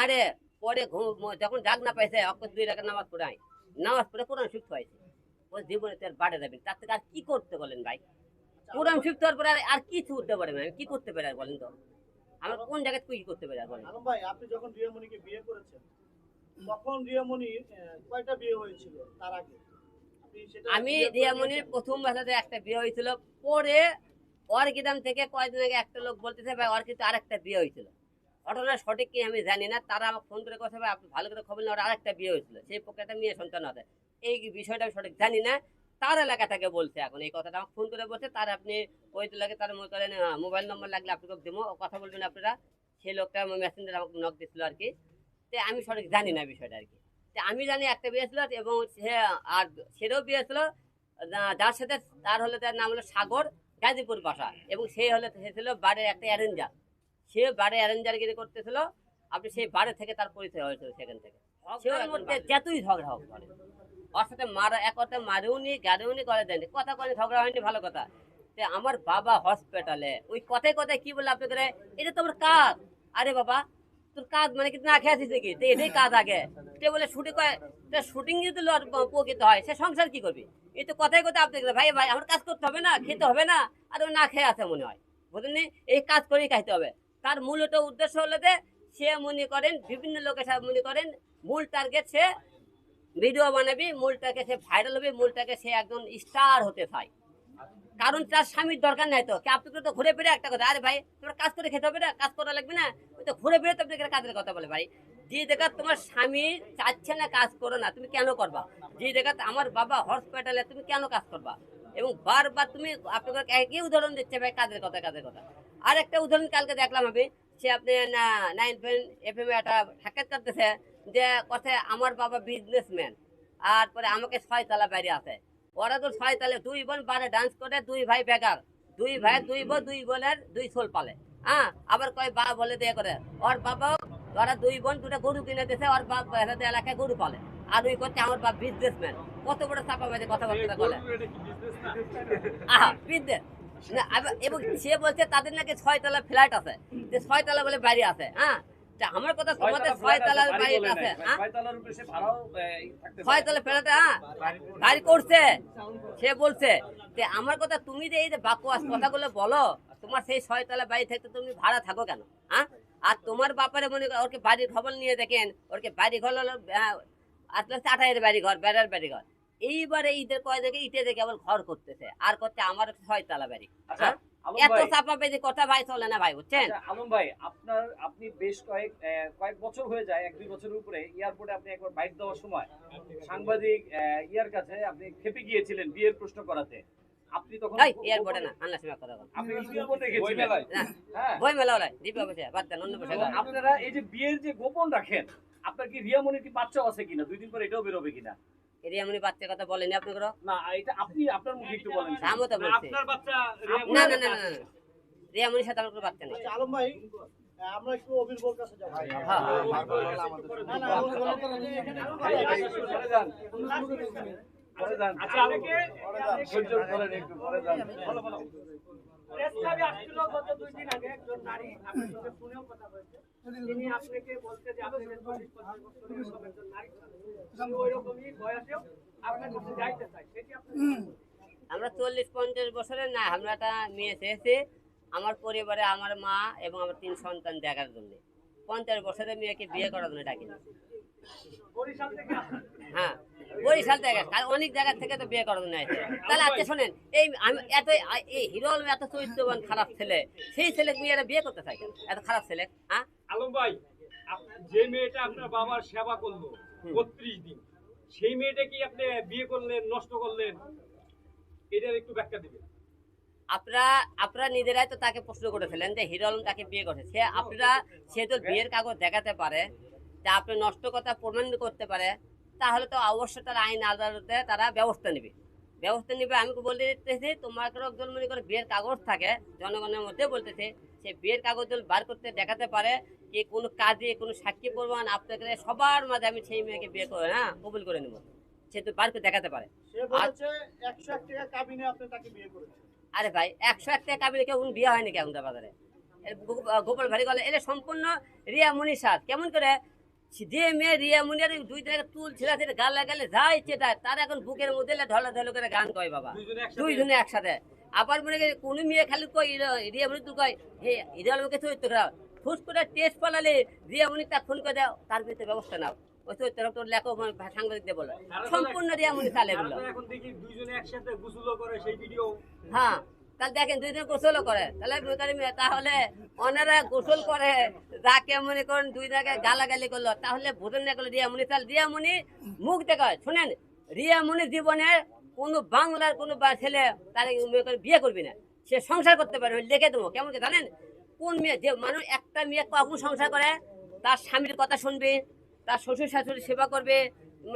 মারে পরে ঘুম যখন জাগ না পাইছে অক্ষর দুই রাখা নামাজ পড়াই নামাজ পড়ে কোরআন শিখতে হয়েছে। ও জীবনে তার বাড়ে যাবে তার থেকে আর কি করতে বলেন ভাই? কোরআন শিখতে হওয়ার পরে আর- আর কি করতে পারে আমি কি করতে পারে বলেন তো? আমার কোন জায়গায় কি করতে পারে বলেন? ভাই আপনি যখন রিয়ামণিকে বিয়ে করেছেন তখন রিয়ামণির কয়টা বিয়ে হয়েছিল তার আগে? আমি দিয়েছেন? প্রথম বাসাতে একটা বিয়ে হয়েছিল। পরে অর্কিদাম থেকে কয়েকদিন আগে একটা লোক বলতেছে ভাই ওর কিন্তু আরেকটা বিয়ে হয়েছিল। ঘটনা সঠিক কি আমি জানি না। তারা আমাকে ফোন করে কথা আপনি ভালো করে খবর নেওয়ার আরেকটা বিয়ে হয়েছিল। সেই পক্ষে একটা মেয়ে সন্তান আছে এই বিষয়টা আমি সঠিক জানি না। তার এলাকা থেকে বলছে এখন। এই কথাটা আমাকে ফোন করে বলছে। তার আপনি ওই লাগে, তার মনে করেন মোবাইল নম্বর লাগলে আপনাকে দেবো। কথা বলবেন আপনারা। সেই লোকটা মেসেঞ্জার আমাকে নক দিচ্ছিল আর কি। তো আমি সঠিক জানি না বিষয়টা আর কি। তো আমি জানি একটা বিয়ে ছিল এবং সে আর সেটাও বিয়ে ছিল যার সাথে, তার হলো তার নাম হলো সাগর, গাজীপুর বাসা। এবং সে হলো, সে ছিল বাড়ির একটা অ্যারেঞ্জার সে বাড়ি অ্যারেঞ্জারগিরি করতেছিল আপনি সেই বারে থেকে তার পরিচয় হয়েছিল সেখান থেকে। সে ওর মধ্যে যতই ঝগড়া হোক করে ওর সাথে মারা এক কথা মারেও নি গাড়িও নি করে দেয়নি কথা করে ঝগড়া হয়নি ভালো কথা। তে আমার বাবা হসপিটালে ওই কথায় কথায় কি বলে আপনি করে এটা তোমার কাজ। আরে বাবা তোর কাজ মানে কি না খেয়ে আছিস নাকি? তো এটাই কাজ আগে। তে বলে শুটিং করে শুটিং যদি প্রকৃত হয় সে সংসার কি করবি? এই তো কথায় কথায় আপনি ভাই ভাই আমার কাজ করতে হবে না খেতে হবে না আর ও না খেয়ে আছে মনে হয়। বুঝলেন এই কাজ করেই খাইতে হবে। তার মূলত উদ্দেশ্য হলো যে সে মনে করেন, বিভিন্ন লোকের সাথে মনে করেন, মূল টার্গেট সে ভিডিও বানাবি, মূলটাকে সে ভাইরাল হবে, মূলটাকে সে একজন স্টার হতে চায়। কারণ তার স্বামীর দরকার নাই তো। আপনি তো ঘুরে ফিরে একটা কথা, আরে ভাই তোমার কাজ করে খেতে হবে না, কাজ করা লাগবে না। ওই তো ঘুরে ফিরে তো আপনাকে কাজের কথা বলে ভাই। যে জায়গা তোমার স্বামী চাচ্ছে না কাজ করো না, তুমি কেন করবা? যে জায়গা আমার বাবা হসপিটালে তুমি কেন কাজ করবা? এবং বারবার তুমি আপনাকে একই উদাহরণ দিচ্ছে ভাই, কাজের কথা কাজের কথা। আর একটা উদাহরণ কালকে দেখলাম আমি সে আপনি না নাইন পয়েন্ট এফ এম একটা সাক্ষাৎ করতেছে যে কথা আমার বাবা বিজনেসম্যান আর পরে আমাকে ছয় তালা বাইরে আছে। ওরা তো ছয়তলা দুই বোন বারে ডান্স করে দুই ভাই বেকার। দুই ভাই দুই বোন দুই বোনের দুই সোল পালে। হ্যাঁ আবার কয় বা বলে দিয়ে করে ওর বাবাও ওরা দুই বোন দুটা গরু কিনে দিয়েছে ওর বাপ এলাকায় গরু পালে। আর ওই করছে আমার বাপ বিজনেসম্যান কত বড় চাপা বাজে কথাবার্তা বলে। আহা আবার- এবং সে বলছে তাদের নাকি ছয়তলা ফ্ল্যাট আছে। যে ছয়তলা বলে বাড়ি আছে হ্যাঁ? আমার কথা তোমাদের ছয়তলার বাড়ি আছে হ্যাঁ? পারে। ছয়তলা ফ্ল্যাটে হ্যাঁ? বাড়ি করছে। সে বলছে যে আমার কথা তুমি যে এই যে বাকওয়াস কথাগুলো বলো তোমার সেই ছয়তলা বাড়ি থাকতে তুমি ভাড়া থাকো কেন হ্যাঁ? আর তোমার বাপারে মনে করো ওরকে বাড়ির খবর নিয়ে দেখেন ওরকে বাড়ি ঘর হলো আহ, আস্তে আস্তে আঠাইয়ের বাড়ি ঘর বেড়ার বাড়ি ঘর এইবারে ঈদের কয় দেখে ইটে দেখে আবার ঘর করতেছে। আর করতে আমার ছয়তলা বাড়ি আচ্ছা, হ্যাঁ? এত চাপা বেঁধে কথা ভাই চলে না ভাই বুঝছেন? আচ্ছা, আলম ভাই আপনার আপনি বেশ কয়েক কয়েক বছর হয়ে যায় এক দুই বছরের উপরে এয়ারপোর্টে আপনি একবার বাইক দেওয়ার সময় সাংবাদিক ইয়ার কাছে আপনি খেপে গিয়েছিলেন বিয়ের প্রশ্ন করাতে। আপনি তখন এই এয়ারপোর্টে না আন্না সময় কথা আপনি হ্যাঁ। বই মেলা ওলাই দীপা বসে বাদ দেন অন্য বসে আপনারা এই যে বিয়ের যে গোপন রাখেন আপনার কি রিয়ামনির কি বাচ্চাও আছে কিনা? দুই দিন পরে এটাও বেরোবে কিনা? এরিয়ামনি বাচ্চার কথা বলেনি আপনি করো না এটা আপনি আপনার মুখে একটু বলেন আমিও তো বলছি আপনার বাচ্চা না না না না সাথে আমার কোনো বাচ্চা নেই আচ্ছা, আলম ভাই আমরা একটু অভির কাছে যাব হ্যাঁ না, না, এখানে- পরে যান পরে যান আচ্ছা আমাকে ধৈর্য ধরেন একটু পরে যান প্রেসক্লাবে আসছিল গত দুই দিন আগে একজন নারী আপনার সঙ্গে ফোনেও কথা বলছে তিনি আপনাকে বলতে যে আপনি চল্লিশ পঞ্চাশ বছরের সব একজন নারী তিনি ওইরকমই বয়সেও আপনার কাছে যাইতে চাই সেটি আপনি আমরা চল্লিশ পঞ্চাশ বছরের না আমরা একটা মেয়ে চেয়েছি আমার পরিবারে আমার মা এবং আমার তিন সন্তান দেখার জন্য। পঞ্চাশ বছরের মেয়েকে বিয়ে করার জন্য ডাকিনি। বরিশাল হ্যাঁ। বরিশাল থেকে আর অনেক জায়গা থেকে তো বিয়ে করার জন্য তাহলে আজকে শোনেন এই আমি এত এই হিরো আলম এত চরিত্রবান খারাপ ছেলে সেই ছেলে মেয়েরা বিয়ে করতে কেন? এত খারাপ ছেলে হ্যাঁ? আলম ভাই যে মেয়েটা আপনার বাবার সেবা করল বত্রিশ দিন সেই মেয়েটা কি আপনি বিয়ে করলেন নষ্ট করলেন? এটার একটু ব্যাখ্যা দিবেন। আপনারা আপনারা নিজেরাই তো তাকে প্রশ্ন করেছিলেন যে হিরো আলম তাকে বিয়ে করেছে। সে আপনারা সে তো বিয়ের কাগজ দেখাতে পারে তা আপনি নষ্ট কথা প্রমাণ করতে পারে। তাহলে তো অবশ্যই তার আইন আদালতে তারা ব্যবস্থা নেবে। ব্যবস্থা নেবে আমি বলে দিতেছি তোমার কোনো একজন মনে করে বিয়ের কাগজ থাকে জনগণের মধ্যে বলতেছে সে বিয়ের কাগজ বার করতে দেখাতে পারে কি কোনো কাজে কোনো সাক্ষী প্রমাণ আপনাকে সবার মাঝে আমি সেই মেয়েকে বিয়ে করে হ্যাঁ কবুল করে নেব। সে তো বার করে দেখাতে পারে। কাবিনে আরে ভাই একশো এক টাকা কাবিলে কেউ বিয়ে হয়নি কেমন বাজারে। গোপাল ভারী গলে এটা সম্পূর্ণ রিয়া সাথ কেমন করে? যে মেয়ে রিয়া মুনির দুই দিন তুল ছিল সেটা গালে গালে যায় সেটা তার এখন বুকের মধ্যে ঢলা ঢলো করে গান কয় বাবা। দুইজনে একসাথে- দুই জনে একসাথে। আবার মনে করি মেয়ে খালি কই রিয়া মুনি তুই কয় হে ইরা লোকে চরিত্র খারাপ। ফুস করে টেস্ট পালালে রিয়া মুনি তার ফোন করে দাও তার ভিতরে ব্যবস্থা নাও। ওই চরিত্র তোর লেখো সাংবাদিকদের বলো। সম্পূর্ণ রিয়া মুনি চালে তারা এখন দেখি দুইজনে একসাথে গোসলও করে সেই ভিডিও। হ্যাঁ। তাহলে দেখেন দুইজন গোসলও করে। তাহলে মেয়ে, তাহলে ওনারা গোসল করে যাকে মনে করেন দুই জায়গায় গালাগালি করল। তাহলে ভোজন না করল রিয়ামণি তাহলে রিয়ামণি মুখ দেখায়। শোনেন রিয়ামণি জীবনে কোনো বাংলার কোনো ছেলে তার মনে করে বিয়ে করবি না। সে সংসার করতে পারবে। লিখে দেবো। কেমন জানেন? কোন মেয়ে, যে মানুষ, একটা মেয়ে কখন সংসার করে? তার স্বামীর কথা শুনবে, তার শ্বশুর শাশুড়ি সেবা করবে,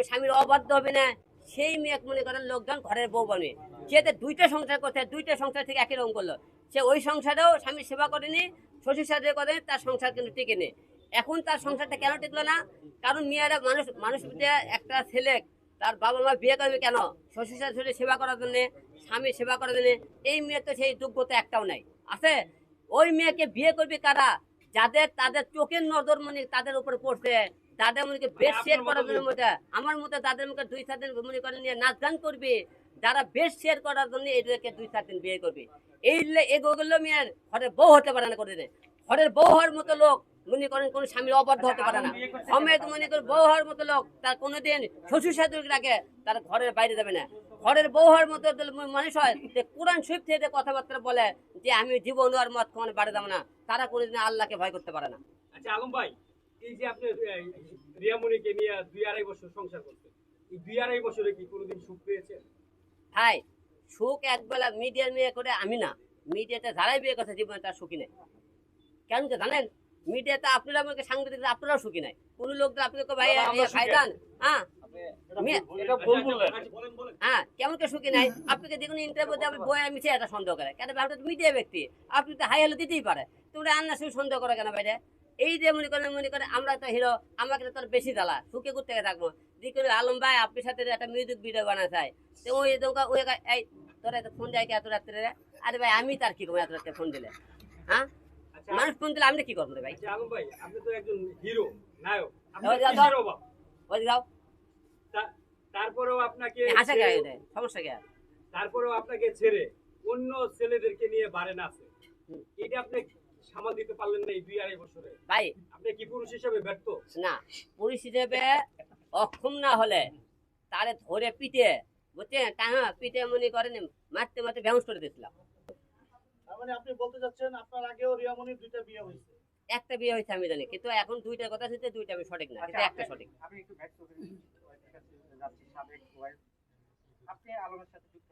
স্বামীর অবাধ্য হবে না। সেই মেয়ে মনে করেন লোকজন ঘরের বউ বানবে সে তো দুইটা সংসার করছে, দুইটা সংসার থেকে একই রকম করল। সে ওই সংসারেও স্বামীর সেবা করেনি, শ্বশুর শাশুড়ি করেনি তার সংসার কিন্তু টিকে নেই এখন তার সংসারটা কেন টিকলো না? কারণ মেয়েরা মানুষ মানুষ একটা ছেলে, তার বাবা মা বিয়ে করবে কেন? শ্বশুর শাশুড়ি সেবা করার জন্যে স্বামীর সেবা করার জন্য, এই মেয়ের তো সেই যোগ্যতা একটাও নাই। আছে? ওই মেয়েকে বিয়ে করবে কারা? যাদের, তাদের চোখের নজর মনে তাদের উপরে পড়ছে। তাদের মনে বেশ শেয়ার করার জন্য মধ্যে আমার মতো তাদের মুখে দুই চার দিন মনে করেন নিয়ে নাচ গান করবে যারা বেশ শেয়ার করার জন্য এদেরকে দুই চার দিন বিয়ে করবে। এই এগুলো মেয়ের ঘরের বউ হতে পারে না করে ঘরের বউ হওয়ার মতো লোক মনে করেন কোনো স্বামীর অবাধ্য হতে পারে না। সমেত মনে করেন বউ হওয়ার মতো লোক তার কোনোদিন শ্বশুর শাশুড়ি রাখে তার ঘরের বাইরে যাবে না। ঘরের বউ হওয়ার মতো মানুষ হয় যে কোরআন শরীফ থেকে কথাবার্তা বলে যে আমি জীবন আর মত কখনো বাড়ি যাব না তারা কোনোদিন আল্লাহকে ভয় করতে পারে না। আচ্ছা আলম ভাই এই যে আপনি রিয়ামণিকে নিয়ে দুই আড়াই বছর সংসার করছেন এই দুই আড়াই বছরে কি কোনোদিন সুখ পেয়েছেন? ভাই সুখ একবেলা মিডিয়ার মেয়ে করে আমি না। মিডিয়াতে যারাই বিয়ে করছে জীবনে তার সুখী নেই। কেন কি জানেন? মিডিয়াতে আপনারা আমাকে সাংবাদিক আপনারাও সুখী নাই। কোন লোক আপনাকে ভাই এই হ্যাঁ? আচ্ছা, বলেন বলেন। হ্যাঁ কেমন করে সুখী নাই? আপনাকে কোনো ইন্টারভিউ আপনি বইয়ের এটা সন্দেহ করে। কেন আপনি তো মিডিয়া ব্যক্তি। আপনি তো হাই হলে দিতেই পারে। তোমরা আন্না সন্দেহ করে কেন বাইরে এই যে মনে করেন মনে করেন আমরা তো হিরো আমাকে তোর বেশি জ্বালা সুখে করতে থাকব? যে করে আলম ভাই আপনার সাথে একটা মিউজিক ভিডিও বানা চাই তো ওই দোকা ওই এই তোরা এত ফোন যায় কি এত রাত্রে আরে ভাই আমি তার কি করব এত রাত্রে ফোন দিলে? হ্যাঁ? আচ্ছা মানুষ ফোন দিলে আমি কি করব ভাই? আচ্ছা আলম ভাই আপনি তো একজন হিরো নায়ক। আপনি ওই যাও তারপরেও আপনাকে হাসা কে ছেড়ে- সমস্যা কে? তারপরেও আপনাকে ছেড়ে অন্য ছেলেদেরকে নিয়ে না আছে এটা আপনি সামাল দিতে পারলেন না এই দুই আড়াই বছরে। ভাই। আপনি কি পুরুষ হিসেবে ব্যর্থ? না পুলিশ হিসেবে অক্ষম না হলে তারে ধরে পিটে বুঝছেন? তা হ্যাঁ পিটে মনে করেন মারতে মারতে বেহুশ করে দিয়েছিলাম মানে আপনি বলতে চাচ্ছেন আপনার আগেও রিয়ামণির দুইটা বিয়ে হয়েছে? একটা বিয়ে হয়েছে আমি জানি কিন্তু এখন দুইটার কথা শুনতে দুইটা আমি সঠিক না কিন্তু একটা সঠিক। আমি একটু ব্যাক করে যাচ্ছি সাবেক ওয়াইফ আপনি আলমের সাথে যুক্ত